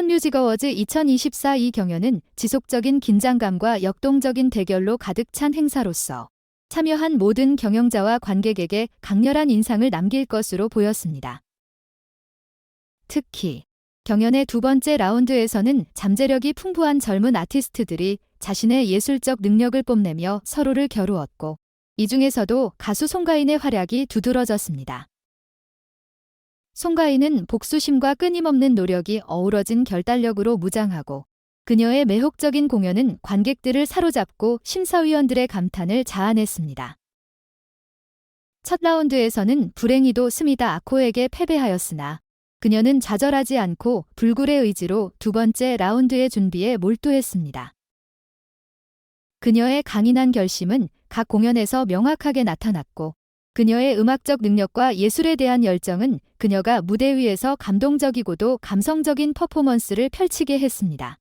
푸른 뮤직 어워즈 2024 이 경연은 지속적인 긴장감과 역동적인 대결로 가득 찬 행사로서 참여한 모든 경영자와 관객에게 강렬한 인상을 남길 것으로 보였습니다. 특히 경연의 두 번째 라운드에서는 잠재력이 풍부한 젊은 아티스트들이 자신의 예술적 능력을 뽐내며 서로를 겨루었고 이 중에서도 가수 송가인의 활약이 두드러졌습니다. 송가인은 복수심과 끊임없는 노력이 어우러진 결단력으로 무장하고 그녀의 매혹적인 공연은 관객들을 사로잡고 심사위원들의 감탄을 자아냈습니다. 첫 라운드에서는 불행히도 스미다 아코에게 패배하였으나 그녀는 좌절하지 않고 불굴의 의지로 두 번째 라운드의 준비에 몰두했습니다. 그녀의 강인한 결심은 각 공연에서 명확하게 나타났고 그녀의 음악적 능력과 예술에 대한 열정은 그녀가 무대 위에서 감동적이고도 감성적인 퍼포먼스를 펼치게 했습니다.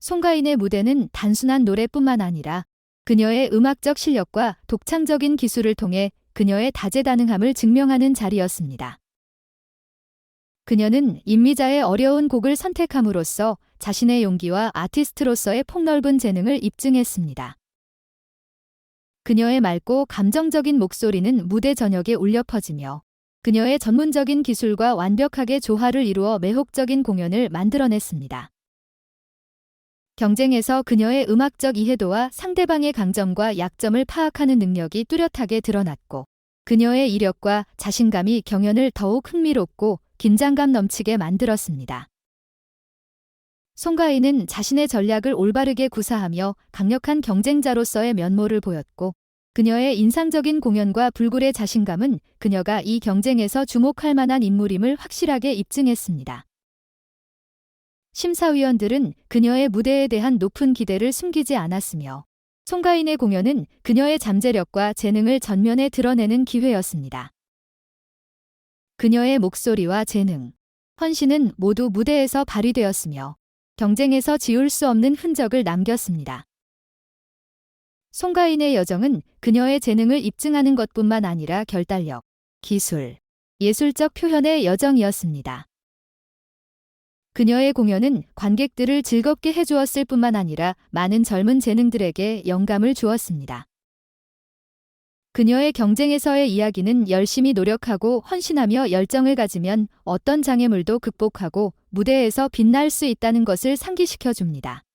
송가인의 무대는 단순한 노래뿐만 아니라 그녀의 음악적 실력과 독창적인 기술을 통해 그녀의 다재다능함을 증명하는 자리였습니다. 그녀는 임미자의 어려운 곡을 선택함으로써 자신의 용기와 아티스트로서의 폭넓은 재능을 입증했습니다. 그녀의 맑고 감정적인 목소리는 무대 전역에 울려 퍼지며 그녀의 전문적인 기술과 완벽하게 조화를 이루어 매혹적인 공연을 만들어냈습니다. 경쟁에서 그녀의 음악적 이해도와 상대방의 강점과 약점을 파악하는 능력이 뚜렷하게 드러났고 그녀의 이력과 자신감이 경연을 더욱 흥미롭고 긴장감 넘치게 만들었습니다. 송가인은 자신의 전략을 올바르게 구사하며 강력한 경쟁자로서의 면모를 보였고 그녀의 인상적인 공연과 불굴의 자신감은 그녀가 이 경쟁에서 주목할 만한 인물임을 확실하게 입증했습니다. 심사위원들은 그녀의 무대에 대한 높은 기대를 숨기지 않았으며 송가인의 공연은 그녀의 잠재력과 재능을 전면에 드러내는 기회였습니다. 그녀의 목소리와 재능, 헌신은 모두 무대에서 발휘되었으며 경쟁에서 지울 수 없는 흔적을 남겼습니다. 송가인의 여정은 그녀의 재능을 입증하는 것뿐만 아니라 결단력, 기술, 예술적 표현의 여정이었습니다. 그녀의 공연은 관객들을 즐겁게 해주었을 뿐만 아니라 많은 젊은 재능들에게 영감을 주었습니다. 그녀의 경쟁에서의 이야기는 열심히 노력하고 헌신하며 열정을 가지면 어떤 장애물도 극복하고 무대에서 빛날 수 있다는 것을 상기시켜 줍니다.